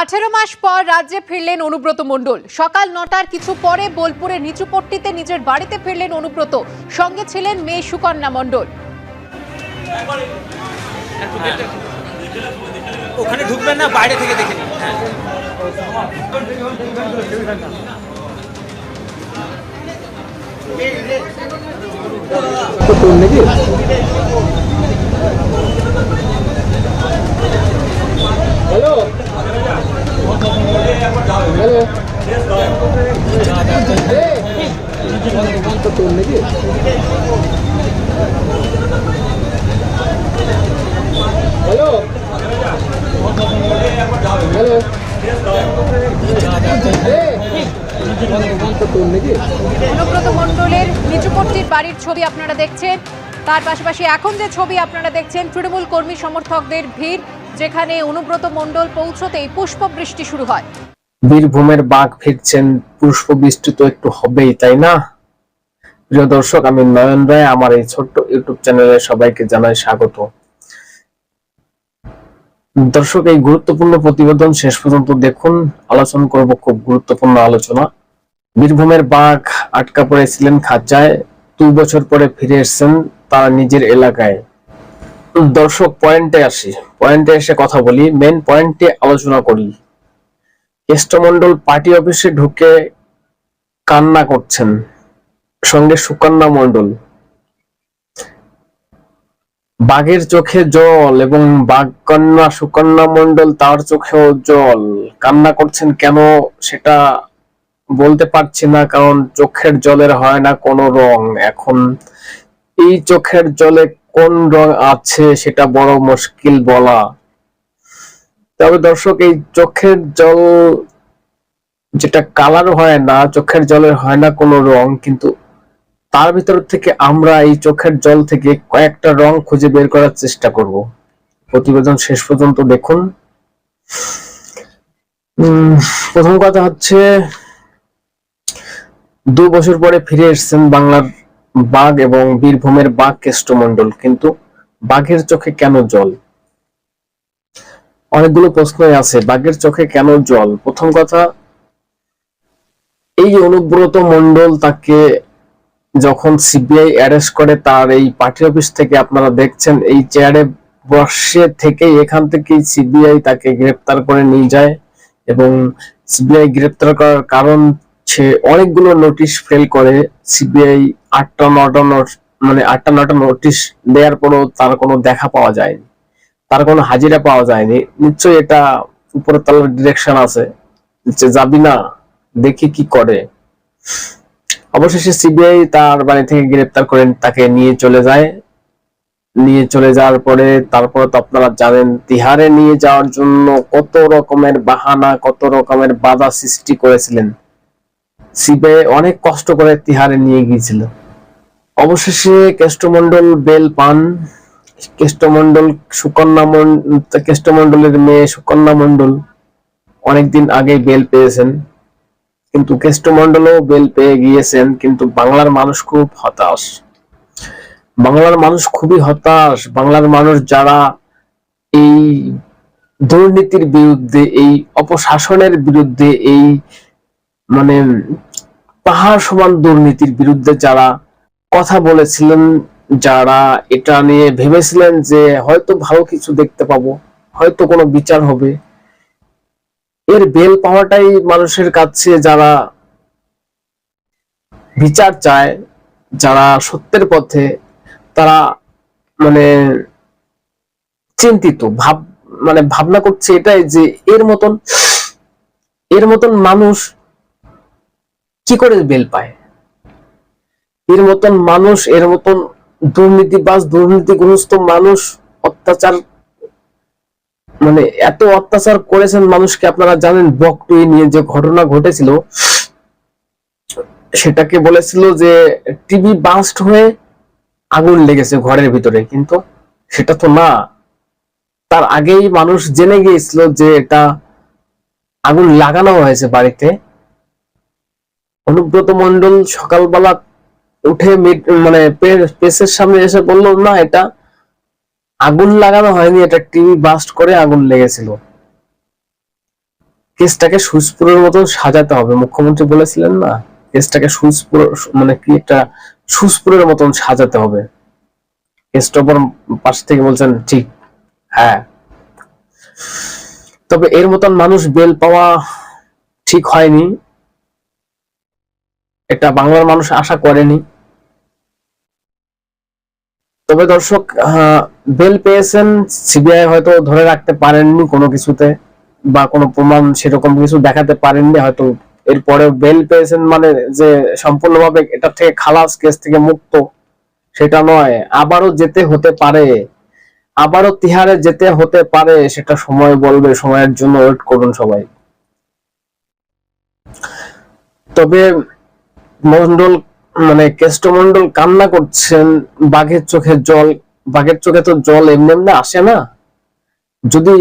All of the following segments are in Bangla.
আঠেরো মাস পর রাজ্যে ফিরলেন অনুব্রত মণ্ডল। সকাল নটার কিছু পরে বোলপুরের নিচুপট্টিতে নিজের বাড়িতে ফিরলেন অনুব্রত। সঙ্গে ছিলেন মেয়ে সুকন্যা মণ্ডল। ওখানে ঢুকবেন না বাইরে থেকে দেখে নিন হ্যাঁ হ্যালো হ্যালো হ্যালো অনুব্রত মণ্ডলের নিচুপট্টির বাড়ির ছবি আপনারা দেখছেন। তার পাশাপাশি এখন যে ছবি আপনারা দেখছেন, তৃণমূল কর্মী সমর্থকদের ভিড়, যেখানে অনুব্রত মণ্ডল পৌঁছতেই পুষ্পবৃষ্টি শুরু হয়। বীরভূমের বাঘ ফিরছেন পুষ্প তো একটু হবেই, তাই না? প্রিয় দর্শক, আমি নয়ন রায়, আমার এই ছোট্ট ইউটিউব চ্যানেলে সবাইকে জানাই স্বাগত। দর্শক, এই গুরুত্বপূর্ণ প্রতিবেদন শেষ পর্যন্ত দেখুন। আলোচনা করব খুব গুরুত্বপূর্ণ আলোচনা। বীরভূমের বাঘ আটকা পড়েছিলেন খাঁচায় দুই বছর পরে ফিরে এসেছেন তার নিজের এলাকায়। দর্শক, পয়েন্টে আসি। পয়েন্টে এসে কথা বলি। মেন পয়েন্টে আলোচনা করি। কেষ্টমন্ডল পার্টি অফিসে ঢুকে কান্না করছেন। সঙ্গে সুকন্যা মন্ডল বাঘের চোখে জল এবং বাঘ কন্যা সুকন্যা মন্ডল তার চোখেও জল। কান্না করছেন কেন সেটা বলতে পারছি না, কারণ চোখের জলের হয় না কোনো রং। এখন এই চোখের জলে কোন রং আছে সেটা বড় মুশকিল বলা। তবে দর্শক, এই চোখের জল যেটা কালার হয় না, চোখের জলের হয় না কোনো রং, কিন্তু তার ভিতর থেকে আমরা এই চোখের জল থেকে কয়েকটা রং খুঁজে বের করার চেষ্টা করব। প্রতিবেদন শেষ পর্যন্ত দেখুন। প্রথম কথা হচ্ছে, দু বছর পরে ফিরে এসেছেন বাংলার বাঘ এবং বীরভূমের বাঘ কেষ্টমন্ডল কিন্তু বাঘের চোখে কেন জল? অনেকগুলো প্রশ্নই আছে। বাঘের চোখে কেন জল? প্রথম কথা, এই অনুব্রত মন্ডল তাকে যখন সিবিআই অ্যারেস্ট করে, তার এই পার্টি অফিস থেকে আপনারা দেখছেন, এই চেয়ারে বসে থেকে এখান থেকেই সিবিআই তাকে গ্রেপ্তার করে নিয়ে যায় এবং সিবিআই গ্রেপ্তার করার কারণ সে অনেকগুলো নোটিশ ফেল করে। সিবিআই আটটা নটা নোট- মানে আটটা নটা নোটিশ দেওয়ার পরও তার কোনো দেখা পাওয়া যায়নি। তার কোনো হাজিরা পাওয়া যায়নি। নিশ্চয়ই এটা উপরের তলার ডিরেকশন আছে। যে যাবি না, দেখি কি করে। অবশেষে সিবিআই তার বাড়ি থেকে গ্রেপ্তার করে তাকে নিয়ে চলে যায়। নিয়ে চলে যাওয়ার পরে তারপর তো আপনারা জানেন, তিহারে নিয়ে যাওয়ার জন্য কত রকমের বাহানা, কত রকমের বাধা সৃষ্টি করেছিলেন। সিবিআই অনেক কষ্ট করে তিহারে নিয়ে গিয়েছিল। অবশেষে কেষ্টমন্ডল বেল পান। কেষ্টমন্ডল সুকন্যা মন- কেষ্টমন্ডলের মেয়ে সুকন্যা মন্ডল অনেকদিন আগে বেল পেয়েছেন। কিন্তু কেষ্টমন্ডলও বেল পেয়ে গিয়েছেন, কিন্তু বাংলার মানুষ খুব হতাশ। বাংলার মানুষ খুবই হতাশ। বাংলার মানুষ যারা এই দুর্নীতির বিরুদ্ধে, এই অপশাসনের বিরুদ্ধে, এই মানে পাহাড় সমান দুর্নীতির বিরুদ্ধে যারা কথা বলেছিলেন যারা এটা নিয়ে ভেবেছিলেন যে হয়তো ভালো কিছু দেখতে পাবো, হয়তো কোনো বিচার হবে, এর বেল পাওয়াটাই মানুষের কাছে যারা বিচার চায়, যারা সত্যের পথে, তারা মানে চিন্তিত, ভাব মানে ভাবনা করছে এটাই যে এর মতন এর মতন মানুষ কি করে বেল পায়? এর মতন মানুষ, এর মতন দুর্নীতিবাজ দুর্নীতিগ্রস্ত মানুষ অত্যাচার মানে এত অত্যাচার করেছেন মানুষকে আপনারা জানেন, বকটুই নিয়ে যে ঘটনা ঘটেছিল, সেটাকে বলেছিল যে টিভি বাস্ট হয়ে আগুন লেগেছে ঘরের ভিতরে, কিন্তু সেটা তো না। তার আগেই মানুষ জেনে গিয়েছিল যে এটা আগুন লাগানো হয়েছে বাড়িতে। অনুব্রত মন্ডল সকালবেলা উঠে মানে প্রেসের সামনে এসে বলল, না, এটা আগুন লাগানো হয়নি, এটা টিভি বাস্ট করে আগুন লেগেছিল। কেসটাকে সুইচপুরের মতন সাজাতে হবে। মুখ্যমন্ত্রী বলেছিলেন, না, কেসটাকে সুইচপুর মানে কি একটা সুইচপুরের মতন সাজাতে হবে। কেসটা পাশ থেকে বলছেন, ঠিক হ্যাঁ। তবে এর মতন মানুষ বেল পাওয়া ঠিক হয়নি। এটা বাংলার মানুষ আশা করেনি। তবে দর্শক বেল পেয়েছেন, সিবিআই হয়তো ধরে রাখতে পারেননি কোনো কিছুতে বা কোনো প্রমাণ সেরকম কিছু দেখাতে পারেননি, হয়তো এরপরে বেল পেয়েছেন মানে যে সম্পূর্ণভাবে এটা থেকে খালাস কেস থেকে মুক্ত সেটা নয়, আবারও যেতে হতে পারে, আবারও তিহারে যেতে হতে পারে, সেটা সময় বলবে, সময়ের জন্য ওয়েট করুন সবাই। তবে মন্ডল মানে কেষ্টমন্ডল কান্না করছেন, বাঘের চোখে জল, বাঘের চোখে তো জল এমনি এমনি আসে না। যদি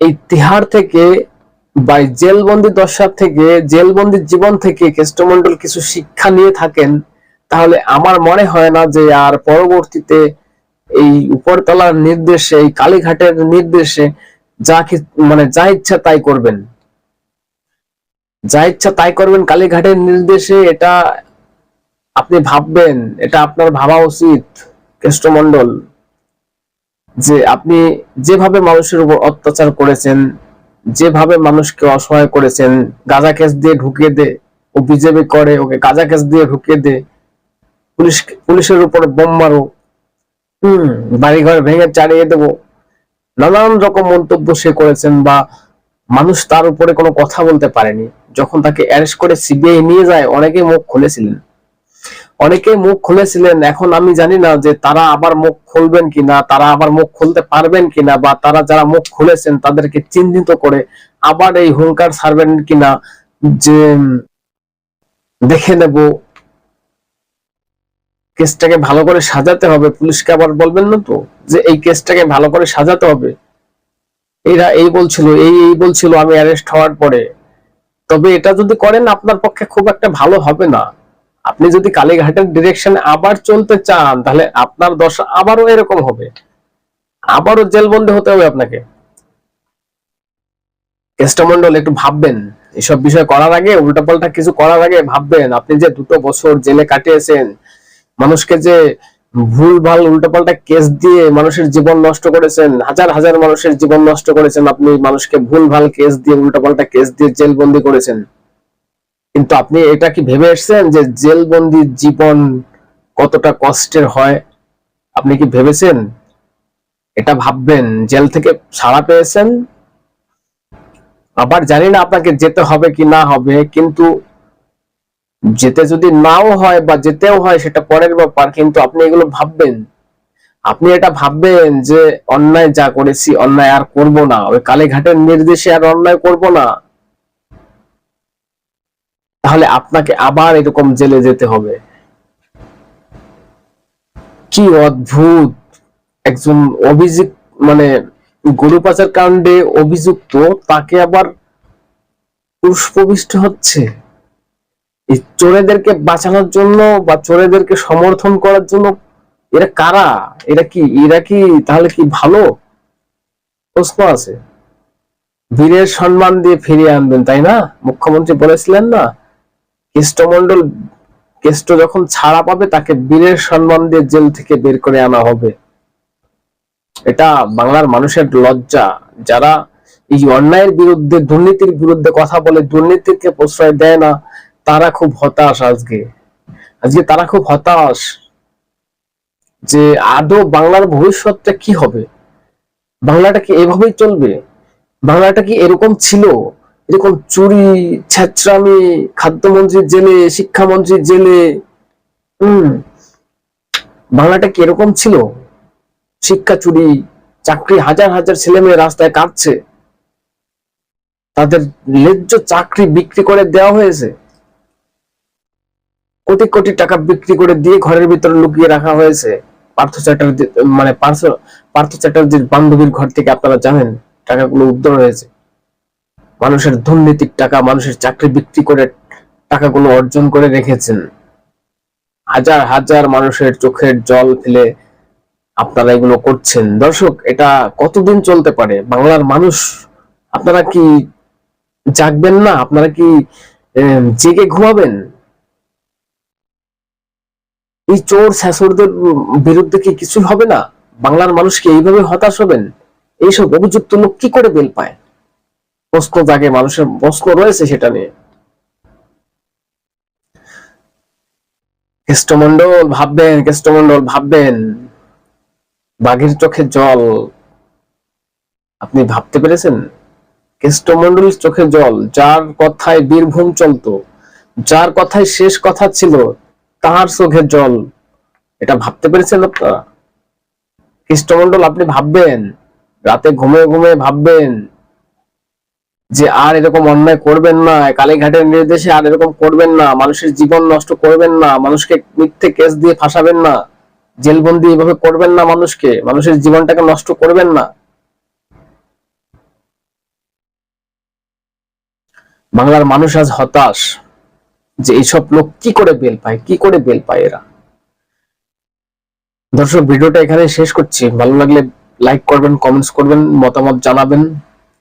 এই তিহার থেকে বা জেলবন্দি দশা থেকে, জেলবন্দি জীবন থেকে কেষ্টমন্ডল কিছু শিক্ষা নিয়ে থাকেন, তাহলে আমার মনে হয় না যে আর পরবর্তীতে এই উপরতলার নির্দেশে, এই কালীঘাটের নির্দেশে যা মানে যা ইচ্ছা তাই করবেন। যা ইচ্ছা তাই করবেন কালীঘাটের নির্দেশে, এটা আপনি ভাববেন, এটা আপনার ভাবা উচিত কেষ্টমন্ডল যে আপনি যেভাবে মানুষের উপর অত্যাচার করেছেন, যেভাবে মানুষকে অসহায় করেছেন, গাঁজা কেস দিয়ে ঢুকিয়ে দে, ও বিজেপি করে, ওকে গাঁজা কেস দিয়ে ঢুকিয়ে দে, পুলিশ, পুলিশের উপর বোম মারো, হম, বাড়িঘর ভেঙে চালিয়ে দেবো। নানান রকম মন্তব্য সে করেছেন বা মানুষ তার উপরে কোনো কথা বলতে পারেনি। যখন তাকে অ্যারেস্ট করে সিবিআই নিয়ে যায় অনেকে মুখ খুলেছিলেন। অনেকে মুখ খুলেছিলেন। এখন আমি জানি না যে তারা আবার মুখ খুলবেন কিনা, তারা আবার মুখ খুলতে পারবেন কিনা বা তারা যারা মুখ খুলেছেন তাদেরকে চিহ্নিত করে আবার এই হুঙ্কার ছাড়বেন কিনা যে দেখে নেব। কেসটাকে ভালো করে সাজাতে হবে। পুলিশকে আবার বলবেন না তো যে এই কেসটাকে ভালো করে সাজাতে হবে। এরা এই বলছিল, এই এই বলছিল আমি অ্যারেস্ট হওয়ার পরে। তবে এটা যদি করেন আপনার পক্ষে খুব একটা ভালো হবে না। আপনি যদি কালীঘাটের ডিরেকশনে আবার চলতে চান, তাহলে আপনার দশা আবারও এরকম হবে। আবারও জেলবন্দি হতে হবে আপনাকে। কেষ্টমন্ডল একটু ভাববেন। এসব বিষয় করার আগে, উল্টাপাল্টা কিছু করার আগে ভাববেন। আপনি যে দুটো বছর জেলে কাটিয়েছেন, মানুষকে যে ভুল ভালো উল্টাপাল্টা কেস দিয়ে মানুষের জীবন নষ্ট করেছেন, হাজার হাজার মানুষের জীবন নষ্ট করেছেন, আপনি মানুষকে ভুল ভালো কেস দিয়ে, উল্টাপাল্টা কেস দিয়ে জেলবন্দি করেছেন। কিন্তু আপনি এটা কি ভেবে এসেছেন যে জেলবন্দি জীবন কতটা কষ্টের হয়? আপনি কি ভেবেছেন? এটা ভাববেন? জেল থেকে ছাড়া পেয়েছেন? আবার জানি না আপনাকে যেতে হবে কি না হবে, কিন্তু যেতে যদি নাও হয় বা যেতেও হয় সেটা পরের ব্যাপার, কিন্তু আপনি এগুলো ভাববেন। আপনি এটা ভাববেন যে অন্যায় যা করেছি অন্যায় আর করব না। ওই কালীঘাটের নির্দেশে আর অন্যায় করব না। তাহলে আপনাকে আবার এরকম জেলে যেতে হবে। কি অদ্ভুত! একজন অভিযুক্ত মানে গরু পাচার কাণ্ডে অভিযুক্ত, তাকে আবার পুষ্পবিষ্ট হচ্ছে? এই চোরেদেরকে বাঁচানোর জন্য বা চোরেদেরকে সমর্থন করার জন্য এরা কারা? এরা কি এরা কি তাহলে কি ভালো? প্রশ্ন আছে। বীরের সম্মান দিয়ে ফিরিয়ে আনবেন, তাই না? মুখ্যমন্ত্রী বলেছিলেন না কেষ্টমন্ডল কেষ্ট যখন ছাড়া পাবে, তাকে বীরের সম্মান দিয়ে জেল থেকে বের করে আনা হবে। এটা বাংলার মানুষের লজ্জা। যারা এই অন্যায়ের বিরুদ্ধে, দুর্নীতির বিরুদ্ধে কথা বলে, দুর্নীতিকে প্রশ্রয় দেয় না, তারা খুব হতাশ আজকে। আজকে তারা খুব হতাশ যে আদৌ বাংলার ভবিষ্যৎটা কি হবে? বাংলাটা কি এভাবেই চলবে? বাংলাটা কি এরকম ছিল? এরকম চুরি ছেচরামি খাদ্যমন্ত্রী জেলে শিক্ষামন্ত্রীর জেলে, হম, বাংলাটা কীরকম ছিল? শিক্ষা চুরি, চাকরি হাজার হাজার ছেলে মেয়ে রাস্তায় কাঁদছে। তাদের ন্যায্য চাকরি বিক্রি করে দেওয়া হয়েছে। কোটি কোটি টাকা বিক্রি করে দিয়ে ঘরের ভিতরে লুকিয়ে রাখা হয়েছে। পার্থ চ্যাটার্জি মানে পার্থ চ্যাটার্জির বান্ধবীর ঘর থেকে আপনারা জানেন, টাকাগুলো উদ্ধার হয়েছে। মানুষের দুর্নীতির টাকা, মানুষের চাকরি বিক্রি করে টাকাগুলো অর্জন করে রেখেছেন। হাজার হাজার মানুষের চোখের জল ফেলে আপনারা এগুলো করছেন। দর্শক, এটা কতদিন চলতে পারে? বাংলার মানুষ, আপনারা কি জাগবেন না? আপনারা কি জেগে ঘুমাবেন? এই চোর শাসরদের বিরুদ্ধে কি কিছু হবে না? বাংলার মানুষকে এইভাবে হতাশ হবেন? এইসব অভিযুক্ত লোক কি করে বেল পায়? প্রশ্ন জাগে, মানুষের প্রশ্ন রয়েছে সেটা নিয়ে। কেষ্টমন্ডল ভাববেন কেষ্টমন্ডল ভাববেন। বাঘের চোখে জল। আপনি ভাবতে পেরেছেন? কেষ্টমন্ডলের চোখে জল, যার কথায় বীরভূম চলতো, যার কথায় শেষ কথা ছিল, তাহার চোখে জল। এটা ভাবতে পেরেছেন আপনারা? কৃষ্ণমন্ডল আপনি ভাববেন, রাতে ঘুমে ঘুমে ভাববেন। যে আর এরকম অন্যায় করবেন না, কালীঘাটের নির্দেশে আর এরকম করবেন না, মানুষের জীবন নষ্ট করবেন না, মানুষকে মিথ্যে কেস দিয়ে ফাঁসাবেন না, জেলবন্দি এভাবে করবেন না মানুষকে, মানুষের জীবনটাকে নষ্ট করবেন না। বাংলার মানুষ আজ হতাশ যে এইসব লোক কি করে বেল পায়, কি করে বেল পায় এরা? দর্শক, ভিডিওটা এখানে শেষ করছি। ভালো লাগলে লাইক করবেন কমেন্টস করবেন, মতামত জানাবেন।